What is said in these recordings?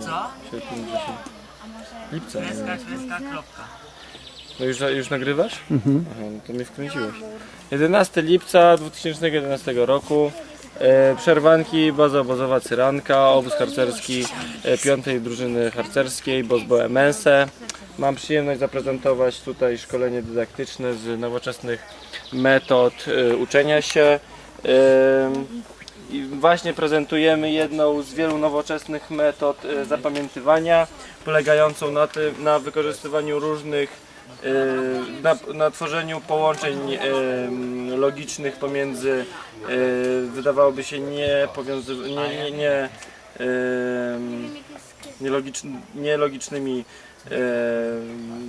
sierpnia. Co? Sierpień, wrzesień. Lipca. nie Kreska, wiem. kreska, kropka. No już, już nagrywasz? Mhm. Aha, no to mnie wkręciłeś. 11 lipca 2011 roku. E, przerwanki, baza obozowa Cyranka, obóz harcerski e, piątej drużyny harcerskiej, Bozbo MSE. Mam przyjemność zaprezentować tutaj szkolenie dydaktyczne z nowoczesnych metod e, uczenia się. E, właśnie prezentujemy jedną z wielu nowoczesnych metod e, zapamiętywania, polegającą na, tym, na wykorzystywaniu różnych, e, na, na tworzeniu połączeń e, logicznych pomiędzy, wydawałoby się nie, nie, nie, nie, nielogicz- nielogicznymi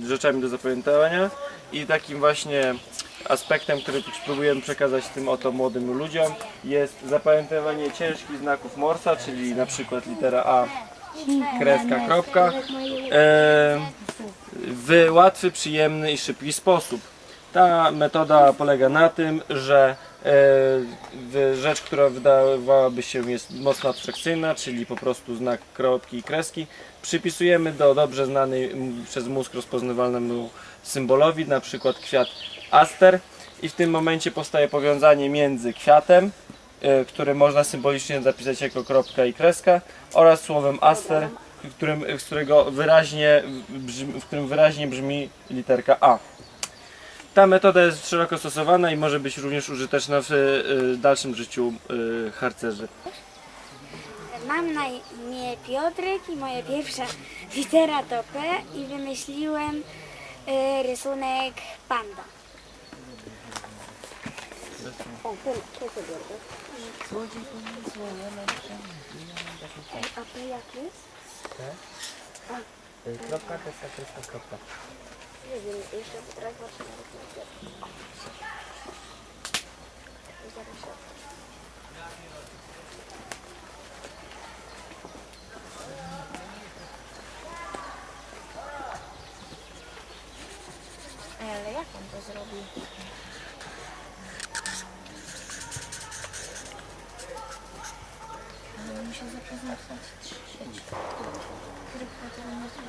rzeczami do zapamiętania i takim właśnie aspektem, który próbujemy przekazać tym oto młodym ludziom jest zapamiętywanie ciężkich znaków Morsa, czyli na przykład litera A, kreska, kropka e, w łatwy, przyjemny i szybki sposób. Ta metoda polega na tym, że e, rzecz, która wydawałaby się jest mocno abstrakcyjna, czyli po prostu znak kropki i kreski, przypisujemy do dobrze znanej przez mózg rozpoznawalnemu symbolowi, na przykład kwiat aster i w tym momencie powstaje powiązanie między kwiatem, e, który można symbolicznie zapisać jako kropka i kreska oraz słowem aster, w którym, którego wyraźnie w którym wyraźnie brzmi literka A. Ta metoda jest szeroko stosowana i może być również użyteczna w e, dalszym życiu e, harcerzy. Mam na imię Piotrek i moja pierwsza litera to P i wymyśliłem rysunek panda. O, ten, to sobie A P jak jest? Kropka, kreska, kreska, kropka. Nie wiem, jeszcze teraz właśnie Ale jak on to zrobił? Ale muszę zaprezentować trzy rzeczy, których potem Kırık fotoğrafı.